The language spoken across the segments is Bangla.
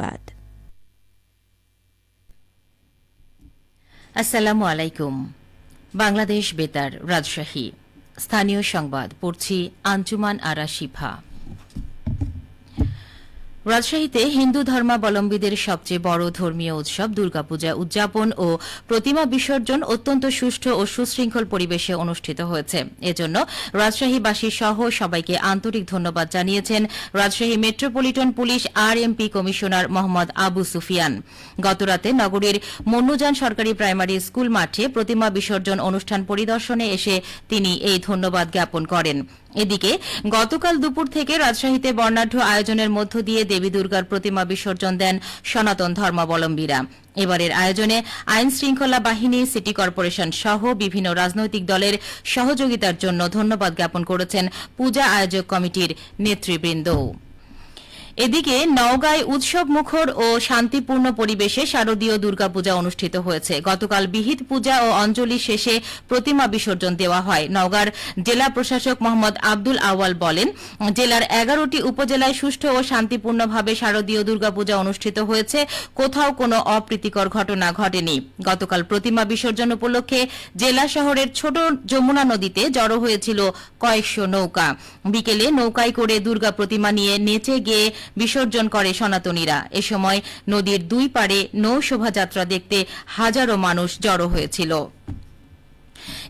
সংবাদ আসসালামু আলাইকুম বাংলাদেশ বেতার রাজশাহী স্থানীয় সংবাদ পড়ছি আঞ্জুমান আরা শিফা রাজশাহীতে হিন্দু ধর্মাবলম্বীদের সবচেয়ে বড় ধর্মীয় উৎসব দুর্গাপূজা উদযাপন ও প্রতিমা বিসর্জন অত্যন্ত সুষ্ঠু ও সুশৃঙ্খল পরিবেশে অনুষ্ঠিত হয়েছে। এজন্য রাজশাহীবাসী সহ সবাইকে আন্তরিক ধন্যবাদ জানিয়েছেন Rajshahi metropolitan police RMP commissioner Mohammad Abu Sufian. গতরাতে নগরীর মন্নুজান সরকারি প্রাইমারি স্কুল মাঠে প্রতিমা বিসর্জন অনুষ্ঠান পরিদর্শনে এসে তিনি এই ধন্যবাদ জ্ঞাপন করেন। এদিকে গতকাল দুপুর থেকে রাজশাহীতে বর্ণাঢ্য আয়োজনের মধ্য দিয়ে দেবী দুর্গার প্রতিমা বিসর্জন দেন সনাতন ধর্মাবলম্বীরা। এবারের আয়োজনে আইন শৃঙ্খলা বাহিনী, সিটি কর্পোরেশন সহ বিভিন্ন রাজনৈতিক দলের সহযোগিতার জন্য ধন্যবাদ জ্ঞাপন করেছেন পূজা আয়োজক কমিটির নেতৃবৃন্দ এদিকে নওগাঁয় উৎসব মুখর ও শান্তিপূর্ণ পরিবেশে শারদীয় দুর্গাপূজা অনুষ্ঠিত হয়েছে। গতকাল বিহিত পূজা ও অঞ্জলি শেষে প্রতিমা বিসর্জন দেওয়া হয়। নওগাঁর জেলা প্রশাসক মোহাম্মদ আব্দুল আওয়াল বলেন, জেলার এগারোটি উপজেলায় সুষ্ঠু ও শান্তিপূর্ণভাবে শারদীয় দুর্গাপূজা অনুষ্ঠিত হয়েছে। কোথাও কোনো অপ্রীতিকর ঘটনা ঘটেনি। গতকাল প্রতিমা বিসর্জন উপলক্ষে জেলা শহরের ছোট যমুনা নদীতে জড়ো হয়েছিল কয়েকশো নৌকা। বিকেলে নৌকায় করে দুর্গা প্রতিমা নিয়ে নেচে গিয়ে বিসর্জন করে সনাতনীরা। এ সময় নদীর দুই পারে নৌ শোভাযাত্রা দেখতে হাজারো মানুষ জড়ো হয়েছিল।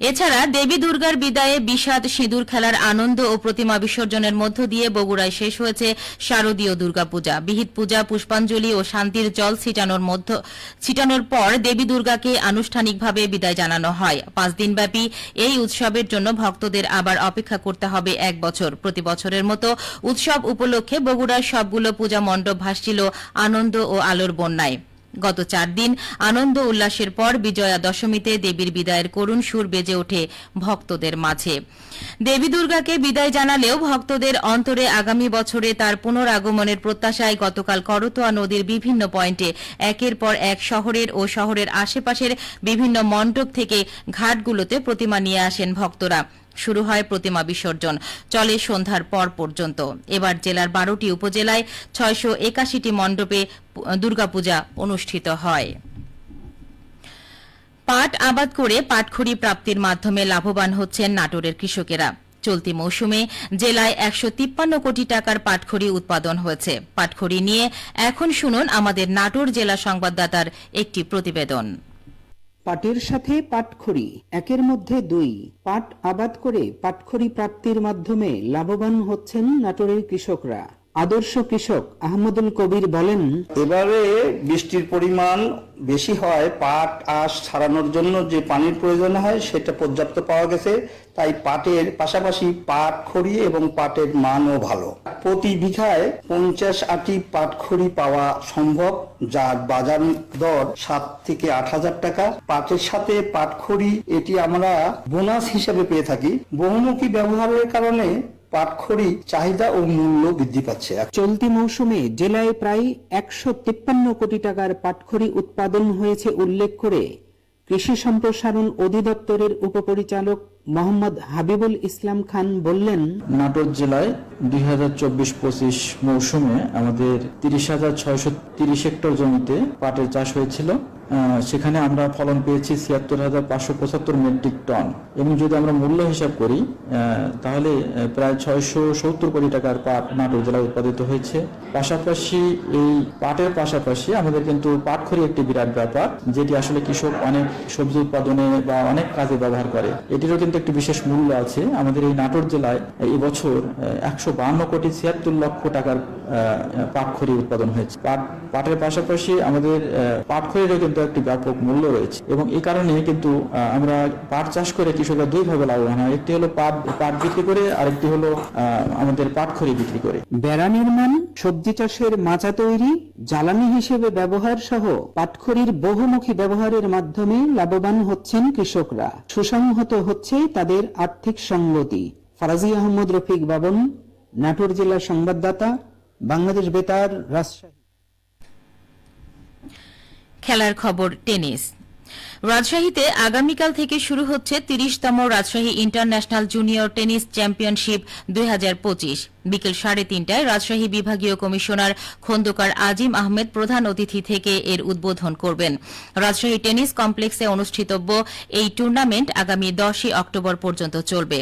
এছাড়া দেবী দুর্গার বিদায়ে বিষাদ সিঁদুর খেলার আনন্দ ও প্রতিমা বিসর্জনের মধ্য দিয়ে বগুড়ায় শেষ হয়েছে শারদীয় দুর্গাপূজা। বিহিত পূজা, পুষ্পাঞ্জলি ও শান্তির জল ছিটানোর মধ্য, ছিটানোর পর দেবী দুর্গাকে আনুষ্ঠানিকভাবে বিদায় জানানো হয়। পাঁচ দিনব্যাপী এই উৎসবের জন্য ভক্তদের আবার অপেক্ষা করতে হবে এক বছর। প্রতি বছরের মতো উৎসব উপলক্ষে বগুড়ার সবগুলো পূজা মণ্ডপ ভাসছিল আনন্দ ও আলোর বন্যায়। গত চার দিন আনন্দ উল্লাসের পর বিজয়া দশমীতে দেবীর বিদায়ের করুণ সুর বেজে ওঠে ভক্তদের মাঝে। দেবী দুর্গাকে বিদায় জানালেও ভক্তদের অন্তরে আগামী বছরে তার পুনরাগমনের প্রত্যাশায় গতকাল করতোয়া নদীর বিভিন্ন পয়েন্টে একের পর এক শহরের ও শহরের আশেপাশের বিভিন্ন মণ্ডপ থেকে ঘাটগুলোতে প্রতিমা নিয়ে আসেন ভক্তরা। শুরু হয় প্রতিমা বিসর্জন। চলে সন্ধ্যার পর পর্যন্ত। এবার জেলার বারোটি উপজেলায় ছয়শো একাশিটি মণ্ডপে দুর্গাপূজা অনুষ্ঠিত হয়। পাট আবাদ করে পাটখড়ি প্রাপ্তির মাধ্যমে লাভবান হচ্ছেন নাটোরের কৃষকেরা। চলতি মৌসুমে জেলায় একশো তিপ্পান্ন কোটি টাকার পাটখড়ি উৎপাদন হয়েছে। পাটখড়ি নিয়ে এখন শুনুন আমাদের নাটোর জেলা সংবাদদাতার একটি প্রতিবেদন। পাটের সাথে পাটখড়ি, একের মধ্যে দুই। পাট আবাদ করে পাটখড়ি প্রাপ্তির মাধ্যমে লাভবান হচ্ছেন নাটোরের কৃষকরা। আদর্শ কৃষক আহমদুল কবির বলেন, এবারে বৃষ্টির পরিমাণ বেশি হয়, পাট আঁশ ছাড়ানোর জন্য যে পানির প্রয়োজন হয় সেটা পর্যাপ্ত পাওয়া গেছে। তাই পাটের পাশাপাশি পাট খড়ি এবং পাটের মানও ভালো। প্রতি বিঘায় পঞ্চাশ আটি পাট খড়ি পাওয়া সম্ভব, যার বাজার দর সাত থেকে আট হাজার টাকা। পাটের সাথে পাট খড়ি, এটি আমরা বোনাস হিসেবে পেয়ে থাকি। বহুমুখী ব্যবহারের কারণে পাটখড়ি চাহিদা ও মূল্য বৃদ্ধি পাচ্ছে। চলতি মৌসুমে জেলায় প্রায় একশো তিপ্পান্ন কোটি টাকার পাটখড়ি উৎপাদন হয়েছে উল্লেখ করে কৃষি সম্প্রসারণ অধিদপ্তরের উপপরিচালক মোহাম্মদ হাবিবুল ইসলাম খান বললেন, নাটোর জেলায় দুই হাজার চব্বিশ পঁচিশ মৌসুমে আমাদের তিরিশ হাজার ছয়শো তিরিশ হেক্টর জমিতে পাটের চাষ হয়েছিল। সেখানে আমরা ফলন পেয়েছি ছিয়াত্তর হাজার পাঁচশো পঁচাত্তর মেট্রিক টন। এবং যদি আমরা মূল্য হিসাব করি তাহলে প্রায় ছয়শো সত্তর কোটি টাকার পাট নাটোর জেলায় উৎপাদিত হয়েছে। পাশাপাশি এই পাটের পাশাপাশি আমাদের কিন্তু পাটখড়ি একটি বিরাট ব্যাপার, যেটি আসলে কৃষক অনেক সবজি উৎপাদনে বা অনেক কাজে ব্যবহার করে। এটিরও কিন্তু একটি বিশেষ মূল্য আছে। আমাদের এই নাটোর জেলায় এবছর বছর একশো বান্ন কোটি ছিয়াত্তর লক্ষ টাকার পাটখড়ি উৎপাদন হয়েছে। পাট, পাটের পাশাপাশি আমাদের পাটখড়িরও কিন্তু একটি ব্যাপক মূল্য রয়েছে। এবং এই কারণে কিন্তু আমরা পাট চাষ করে কৃষকরা দুইভাবে লাভবান হয়। একটি হলো পাট পাট বিক্রি করে, আরেকটি হলো আমাদের পাটখড়ি বিক্রি করে। বেড়া নির্মাণ, সবজি চাষের মাচা তৈরি, জ্বালানি হিসেবে ব্যবহার সহ পাটখড়ির বহুমুখী ব্যবহারের মাধ্যমে লাভবান হচ্ছেন কৃষকরা। সুসংহত হচ্ছে তাদের আর্থিক সঙ্গতি ফারাজি আহমদ রফিক বাবন, নাটোর জেলার সংবাদদাতা। বাংলাদেশ বেতার রাজশাহী। খেলার খবর টেনিস। রাজশাহীতে আগামীকাল থেকে শুরু হচ্ছে তিরিশতম Rajshahi international junior tennis championship দুই হাজার পঁচিশ। বিকেল সাড়ে তিনটায় রাজশাহী বিভাগীয় কমিশনার খন্দকার আজিম আহমেদ প্রধান অতিথি থেকে এর উদ্বোধন করবেন। রাজশাহী টেনিস কমপ্লেক্সে অনুষ্ঠিতব্য এই টুর্নামেন্ট আগামী দশই অক্টোবর পর্যন্ত চলবে।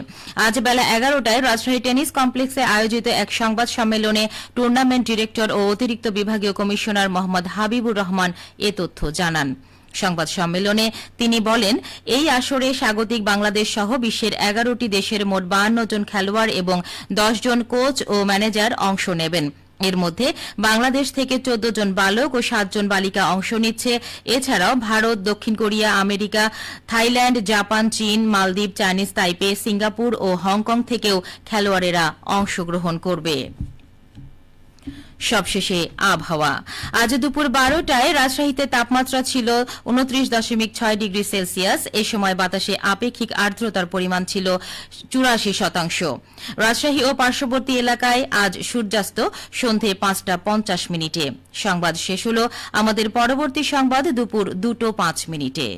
আজ বেলা এগারোটায় রাজশাহী টেনিস কমপ্লেক্সে আয়োজিত এক সংবাদ সম্মেলনে টুর্নামেন্ট ডিরেক্টর ও অতিরিক্ত বিভাগীয় কমিশনার মোহাম্মদ হাবিবুর রহমান এ তথ্য জানান। সংবাদ সম্মেলনে তিনি বলেন, এই আসরে স্বাগতিক বাংলাদেশ সহ বিশ্বের এগারোটি দেশের মোট বাহান্ন জন খেলোয়াড় এবং দশ জন কোচ ও ম্যানেজার অংশ নেবেন। এর মধ্যে বাংলাদেশ থেকে চোদ্দ জন বালক ও সাতজন বালিকা অংশ নিচ্ছে। এছাড়াও ভারত, দক্ষিণ কোরিয়া, আমেরিকা, থাইল্যান্ড, জাপান, চীন, মালদ্বীপ, চাইনিজ, তাইপে, সিঙ্গাপুর ও হংকং থেকেও খেলোয়াড়েরা অংশগ্রহণ করবে। সবশেষে আবহাওয়া। আজ দুপুর বারোটায় রাজশাহীতে তাপমাত্রা ছিল উনত্রিশ দশমিক ছয় ডিগ্রি সেলসিয়াস। এ সময় বাতাসে আপেক্ষিক আর্দ্রতার পরিমাণ ছিল চুরাশি শতাংশ। রাজশাহী ও পার্শ্ববর্তী এলাকায় আজ সূর্যাস্ত সন্ধে পাঁচটা পঞ্চাশ মিনিটে। সংবাদ শেষ হল আমাদের পরবর্তী সংবাদ দুপুর দুটো পাঁচ মিনিটে।